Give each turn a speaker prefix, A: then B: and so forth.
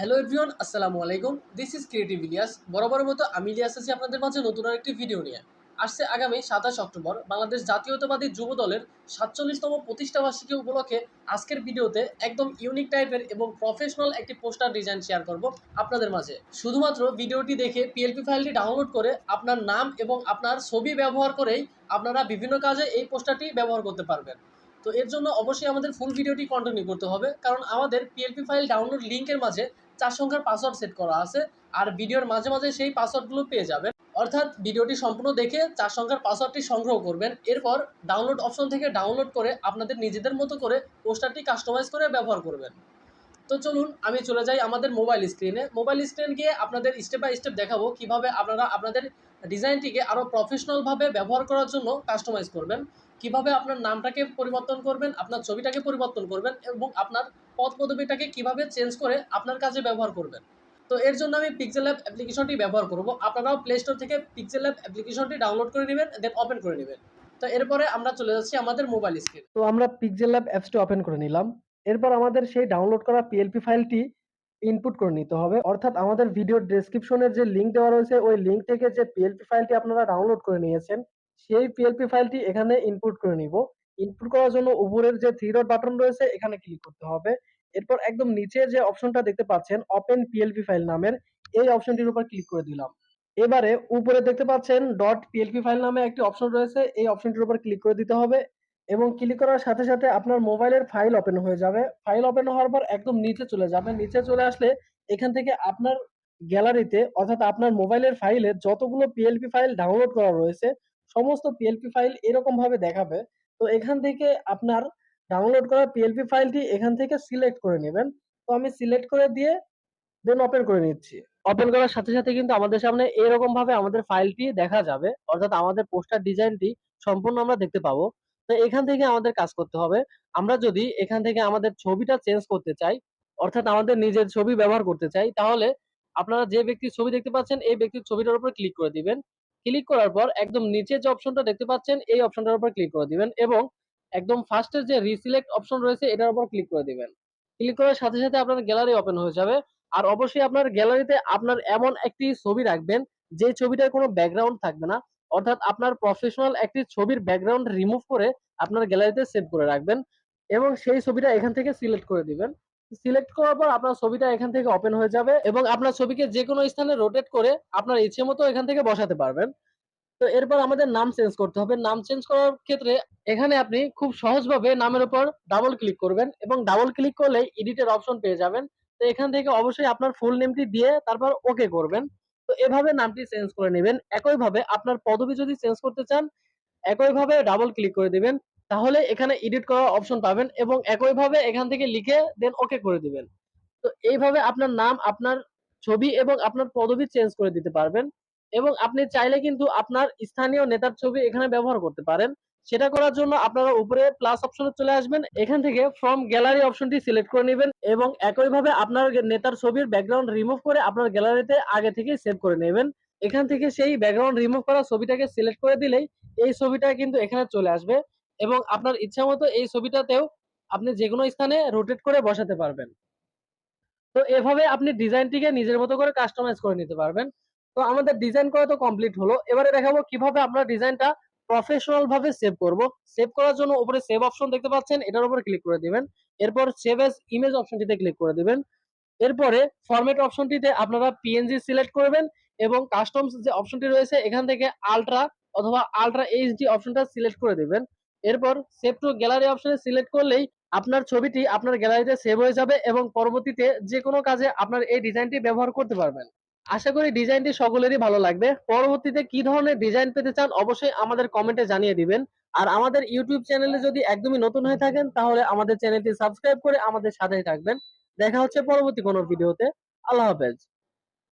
A: Hello everyone আসসালামু আলাইকুম। This is creative Ilias বরাবরের মতো আমি ইলিয়াস আছি আপনাদের মাঝে নতুন আরেকটি ভিডিও নিয়ে। আসছে আগামী সাতাশ অক্টোবর, বাংলাদেশ জাতীয়তাবাদী যুব দলের সাতচল্লিশতম প্রতিষ্ঠা বার্ষিকী উপলক্ষে আজকের ভিডিওতে একদম ইউনিক টাইপের এবং প্রফেশনাল একটি পোস্টার ডিজাইন শেয়ার করব আপনাদের মাঝে। শুধুমাত্র ভিডিওটি দেখে পিএলপি ফাইলটি ডাউনলোড করে আপনার নাম এবং আপনার ছবি ব্যবহার করেই আপনারা বিভিন্ন কাজে এই পোস্টারটি ব্যবহার করতে পারবেন। তো এর জন্য অবশ্যই আমাদের ফুল ভিডিওটি কন্টিনিউ করতে হবে, কারণ আমাদের পিএলপি ফাইল ডাউনলোড লিঙ্কের মাঝে চার সংখ্যার পাসওয়ার্ড সেট করা আছে আর ভিডিওর মাঝে মাঝে সেই পাসওয়ার্ডগুলো পেয়ে যাবেন। অর্থাৎ ভিডিওটি সম্পূর্ণ দেখে চার সংখ্যার পাসওয়ার্ডটি সংগ্রহ করবেন। এরপর ডাউনলোড অপশন থেকে ডাউনলোড করে আপনাদের নিজেদের মতো করে পোস্টারটি কাস্টমাইজ করে ব্যবহার করবেন। তো চলুন আমি চলে যাই আমাদের মোবাইল স্ক্রিনে মোবাইল স্ক্রিন গিয়ে আপনাদের স্টেপ বাই স্টেপ দেখাবো কীভাবে আপনারা আপনাদের ডিজাইনটিকে আরও প্রফেশনালভাবে ব্যবহার করার জন্য কাস্টমাইজ করবেন। কীভাবে আপনার নামটাকে পরিবর্তন করবেন, আপনার ছবিটাকে পরিবর্তন করবেন এবং আপনার পদ পদবিটাকে কীভাবে চেঞ্জ করে আপনার কাজে ব্যবহার করবেন। তো এর জন্য আমি পিক্সেল অ্যাপ অ্যাপ্লিকেশনটি ব্যবহার করব। আপনারাও প্লে স্টোর থেকে পিক্সেল অ্যাপ অ্যাপ্লিকেশনটি ডাউনলোড করে নেবেন দেন ওপেন করে নেবেন। তো এরপরে আমরা চলে যাচ্ছি আমাদের মোবাইল স্ক্রিন
B: তো আমরা পিক্সেল ল্যাব অ্যাপসটি ওপেন করে নিলাম। এরপর আমাদের সেই ডাউনলোড করা পিএলপি ফাইলটি ইনপুট করে নিতে হবে। অর্থাৎ আমাদের ভিডিওর ডেসক্রিপশনের যে লিঙ্ক দেওয়া রয়েছে, ওই লিঙ্ক থেকে যে পিএলপি ফাইলটি আপনারা ডাউনলোড করে নিয়েছেন, সেই পিএলপি ফাইলটি এখানে ইনপুট করে নিব। ইনপুট করার জন্য উপরের যে থ্রি ডট বাটন রয়েছে, এখানে ক্লিক করতে হবে। এরপর একদম নিচে যে অপশনটা দেখতে পাচ্ছেন ওপেন পিএলপি ফাইল নামের, এই অপশনটির উপর ক্লিক করে দিলাম। এবারে উপরে দেখতে পাচ্ছেন ডট পিএলপি ফাইল নামে একটি অপশন রয়েছে, এই অপশনটির উপর ক্লিক করে দিতে হবে। এবং ক্লিক করার সাথে সাথে আপনার মোবাইলের ফাইল ওপেন হয়ে যাবে। ফাইল ওপেন হওয়ার পর একদম নিচে চলে যাবে। নিচে চলে আসলে এখান থেকে আপনার গ্যালারিতে অর্থাৎ আপনার মোবাইলের ফাইলে যতগুলো পিএলপি ফাইল ডাউনলোড করা রয়েছে, সমস্ত পিএলপি ফাইল এরকম ভাবে দেখাবে। তো এখান থেকে আপনার ডাউনলোড করা পিএলপি ফাইলটি এখান থেকে সিলেক্ট করে নেবেন। তো আমি সিলেক্ট করে দিয়ে দেন ওপেন করে নিচ্ছি। ওপেন করার সাথে সাথে কিন্তু আমাদের সামনে এরকম ভাবে আমাদের ফাইলটি দেখা যাবে। অর্থাৎ আমাদের পোস্টার ডিজাইনটি সম্পূর্ণ আমরা দেখতে পাবো। তো এখান থেকে আমাদের কাজ করতে হবে। আমরা যদি এখান থেকে আমাদের ছবিটা চেঞ্জ করতে চাই, অর্থাৎ আমাদের নিজের ছবি ব্যবহার করতে চাই, তাহলে আপনারা যে ব্যক্তির ছবি দেখতে পাচ্ছেন, এই ব্যক্তির ছবিটার উপর ক্লিক করে দিবেন। ক্লিক করার পর একদম নিচে যে অপশনটা দেখতে পাচ্ছেন, এই অপশনটার উপর ক্লিক করে দিবেন এবং একদম ফার্স্টের যে রিসিলেক্ট অপশন রয়েছে, এটার উপর ক্লিক করে দিবেন। ক্লিক করার সাথে সাথে আপনার গ্যালারি ওপেন হয়ে যাবে। আর অবশ্যই আপনার গ্যালারিতে আপনার এমন একটি ছবি রাখবেন, যে ছবিটার কোনো ব্যাকগ্রাউন্ড থাকবে না। অর্থাৎ আপনার প্রফেশনাল একটি ছবির ব্যাকগ্রাউন্ড রিমুভ করে আপনার গ্যালারিতে সেভ করে রাখবেন এবং সেই ছবিটা এখান থেকে সিলেক্ট করে দিবেন। সিলেক্ট করার পর আপনার ছবিটা এখান থেকে ওপেন হয়ে যাবে এবং আপনার ছবিকে যে কোনো স্থানে রোটেট করে আপনার ইচ্ছে মতো এখান থেকে বসাতে পারবেন। তো এরপর আমাদের নাম চেঞ্জ করতে হবে। নাম চেঞ্জ করার ক্ষেত্রে এখানে আপনি খুব সহজভাবে নামের উপর ডাবল ক্লিক করবেন এবং ডাবল ক্লিক করলে এডিটের অপশন পেয়ে যাবেন। তো এখান থেকে অবশ্যই আপনার ফুল নেমটি দিয়ে তারপর ওকে করবেন। তো এভাবে নামটি চেঞ্জ করে নেবেন। একইভাবে আপনার পদবি যদি চেঞ্জ করতে চান, একইভাবে ডাবল ক্লিক করে দিবেন। তাহলে এখানে এডিট করার অপশন পাবেন এবং একইভাবে এখান থেকে লিখে দেন ওকে করে দিবেন। তো এইভাবে আপনার নাম, আপনার ছবি এবং আপনার পদবি চেঞ্জ করে দিতে পারবেন এবং আপনি চাইলে কিন্তু আপনার স্থানীয় নেতার ছবি এখানে ব্যবহার করতে পারেন। সেটা করার জন্য আপনারা উপরে প্লাস অপশনে চলে আসবেন। এখান থেকে ফ্রম গ্যালারি অপশনটি সিলেক্ট করে নেবেন এবং একইভাবে আপনার নেতার ছবির ব্যাকগ্রাউন্ড রিমুভ করে আপনার গ্যালারিতে আগে থেকে সেভ করে নেবেন। এখান থেকে সেই ব্যাকগ্রাউন্ড রিমুভ করা ছবিটাকে সিলেক্ট করে দিলেই এই ছবিটা কিন্তু এখানে চলে আসবে এবং আপনার ইচ্ছা মতো এই ছবিটাতেও আপনি যে কোনো স্থানে রোটেট করে বসাতে পারবেন। তো এভাবে আপনি ডিজাইনটিকে নিজের মতো করে কাস্টমাইজ করে নিতে পারবেন। তো আমাদের ডিজাইন করা তো কমপ্লিট হলো। এবারে দেখাবো কীভাবে আমরা ডিজাইনটা প্রফেশনাল ভাবে সেভ করব। সেভ করার জন্য উপরে সেভ অপশন দেখতে পাচ্ছেন, এটার উপর ক্লিক করে দিবেন। এরপর সেভ এস ইমেজ অপশনটিতে ক্লিক করে দিবেন। এরপরে ফরম্যাট অপশনটিতে আপনারা পিএনজি সিলেক্ট করবেন এবং কাস্টমস যে অপশনটি রয়েছে, এখান থেকে আলট্রা অথবা আলট্রা এইচডি অপশনটা সিলেক্ট করে দিবেন। এরপর সেভ টু গ্যালারি অপশনে সিলেক্ট করলেই আপনার ছবিটি আপনার গ্যালারিতে সেভ হয়ে যাবে এবং পরবর্তীতে যে কোনো কাজে আপনার এই ডিজাইনটি ব্যবহার করতে পারবেন। আশা করি ডিজাইনটি সকলেরই ভালো লাগবে। পরবর্তীতে কি ধরনের ডিজাইন পেতে চান অবশ্যই আমাদের কমেন্টে জানিয়ে দিবেন। আর আমাদের ইউটিউব চ্যানেলে যদি একদমই নতুন হয়ে থাকেন, তাহলে আমাদের চ্যানেলটি সাবস্ক্রাইব করে আমাদের সাথেই থাকবেন। দেখা হচ্ছে পরবর্তী কোনো ভিডিওতে আল্লাহ হাফেজ।